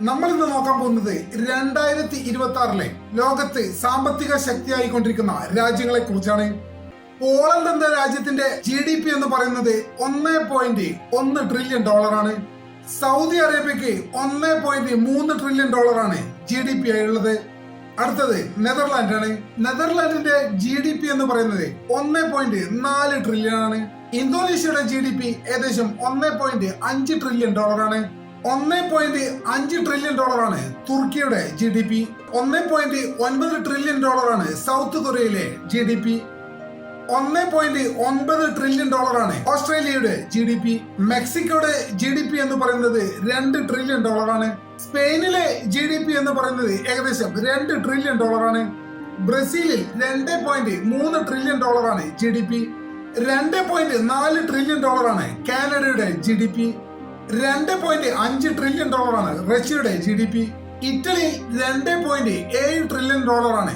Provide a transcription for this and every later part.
നമ്മൾ ഇന്ന് നോക്കാൻ പോകുന്നത് രണ്ടായിരത്തി ഇരുപത്തി ആറിലെ ലോകത്ത് സാമ്പത്തിക ശക്തിയായി കൊണ്ടിരിക്കുന്ന രാജ്യങ്ങളെ കുറിച്ചാണ്. പോളണ്ട് എന്ന രാജ്യത്തിന്റെ ജി ഡി പി എന്ന് പറയുന്നത് ഒന്ന് പോയിന്റ് ഒന്ന് ട്രില്യൺ ഡോളറാണ് സൗദി അറേബ്യക്ക് ഒന്ന് പോയിന്റ് മൂന്ന് ട്രില്യൺ ഡോളറാണ് ജി ഡി പി ആയുള്ളത്. അടുത്തത് നെതർലാൻഡ് ആണ്. നെതർലാൻഡിന്റെ ജി ഡി പി എന്ന് പറയുന്നത് ഒന്ന് പോയിന്റ് നാല് ട്രില്യൺ ആണ്. ഇന്തോനേഷ്യയുടെ ജി ഡി പി ഏകദേശം ഒന്ന് പോയിന്റ് അഞ്ച് ട്രില്യൺ ഡോളറാണ് ഒന്ന് പോയിന്റ് അഞ്ച് ട്രില്യൺ ഡോളറാണ് തുർക്കിയുടെ ജി ഡി പി ഒന്ന് പോയിന്റ് ഒൻപത് ട്രില്യൺ ഡോളറാണ് സൗത്ത് കൊറിയയിലെ ജി ഡി പി ഒന്ന് പോയിന്റ് ഒൻപത് ട്രില്യൺ ഡോളറാണ് ഓസ്ട്രേലിയയുടെ ജി ഡി പി മെക്സിക്കോയുടെ ജി ഡി പി എന്ന് പറയുന്നത് രണ്ട് ട്രില്യൺ ഡോളറാണ് സ്പെയിനിലെ ജി ഡി പി എന്ന് പറയുന്നത് ഏകദേശം രണ്ട് ട്രില്യൺ ഡോളറാണ് ബ്രസീലിൽ രണ്ട് പോയിന്റ് മൂന്ന് ട്രില്യൺ ഡോളറാണ് ജി ഡി പി രണ്ട് പോയിന്റ് നാല് ട്രില്യൺ ഡോളറാണ് കാനഡയുടെ ജി ഡി പി രണ്ട് പോയിന്റ് അഞ്ച് ട്രില്യൺ ഡോളറാണ് റഷ്യയുടെ ജി ഡി പി ഇറ്റലി രണ്ട് പോയിന്റ് ഏഴ് ട്രില്യൺ ഡോളറാണ്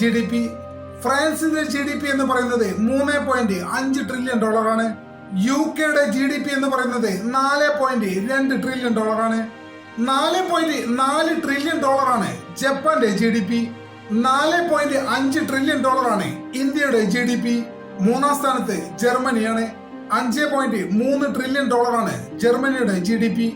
ജി ഡി പി ഫ്രാൻസിന്റെ ജി ഡി പി എന്ന് പറയുന്നത് മൂന്ന് പോയിന്റ് അഞ്ച് ട്രില്യൺ ഡോളറാണ് യു കെയുടെ ജി ഡി പി എന്ന് പറയുന്നത് നാല് പോയിന്റ് രണ്ട് ട്രില്യൺ ഡോളറാണ് നാല് പോയിന്റ് നാല് ട്രില്യൺ ഡോളറാണ് ജപ്പാന്റെ ജി ഡി പി നാല് പോയിന്റ് അഞ്ച് ട്രില്യൺ ഡോളറാണ് ഇന്ത്യയുടെ ജി ഡി പി മൂന്നാം സ്ഥാനത്ത് ജർമ്മനിയാണ്. അഞ്ച് പോയിന്റ് മൂന്ന് ട്രില്യൺ ഡോളറാണ് ജർമ്മനിയുടെ ജി ഡി പി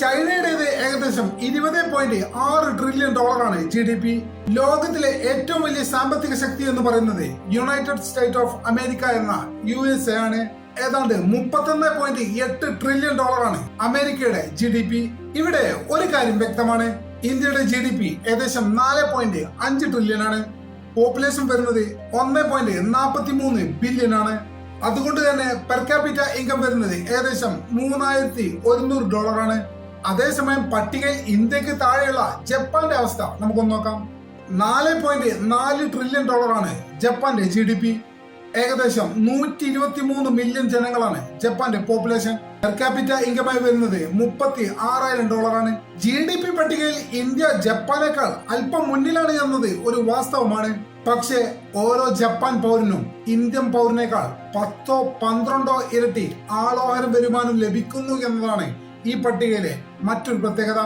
ചൈനയുടേത് ഏകദേശം ഇരുപത് പോയിന്റ് ആറ് ട്രില്യൺ ഡോളറാണ് ജി ഡി പി ലോകത്തിലെ ഏറ്റവും വലിയ സാമ്പത്തിക ശക്തി എന്ന് പറയുന്നത് യുണൈറ്റഡ് സ്റ്റേറ്റ് ഓഫ് അമേരിക്ക എന്ന യു എസ് എ ആണ്. ഏതാണ്ട് മുപ്പത്തൊന്ന് പോയിന്റ് എട്ട് ട്രില്യൺ ഡോളറാണ് അമേരിക്കയുടെ ജി ഡി പി ഇവിടെ ഒരു കാര്യം വ്യക്തമാണ്. ഇന്ത്യയുടെ ജി ഡി പി ഏകദേശം നാല് പോയിന്റ് അഞ്ച് ട്രില്യൺ ആണ്. പോപ്പുലേഷൻ വരുന്നത് ഒന്ന് പോയിന്റ് നാൽപ്പത്തി മൂന്ന് ബില്യൺ ആണ്. അതുകൊണ്ട് തന്നെ പെർ ക്യാപിറ്റ ഇൻകം വരുന്നത് ഏകദേശം മൂന്നായിരത്തി ഒരുന്നൂറ് ഡോളറാണ് അതേസമയം പട്ടികയിൽ ഇന്ത്യയ്ക്ക് താഴെയുള്ള ജപ്പാന്റെ അവസ്ഥ നമുക്കൊന്ന് നോക്കാം. നാല് പോയിന്റ് നാല് ട്രില്യൺ ഡോളറാണ് ജപ്പാന്റെ ജി ഡി പി ഏകദേശം നൂറ്റി ഇരുപത്തി മൂന്ന് മില്യൺ ജനങ്ങളാണ് ജപ്പാന്റെ പോപ്പുലേഷൻ പെർ ക്യാപിറ്റ ഇൻകമായി വരുന്നത് മുപ്പത്തി ആറായിരം ഡോളറാണ്. ജി ഡി പി പട്ടികയിൽ ഇന്ത്യ ജപ്പാനേക്കാൾ അല്പം മുന്നിലാണ് എന്നത് ഒരു വാസ്തവമാണ്. പക്ഷേ ഓരോ ജപ്പാൻ പൗരനും ഇന്ത്യൻ പൗരനേക്കാൾ പത്തോ പന്ത്രണ്ടോ ഇരട്ടി ആളോഹരം വരുമാനം ലഭിക്കുന്നു എന്നതാണ് ഈ പട്ടികയിലെ മറ്റൊരു പ്രത്യേകത.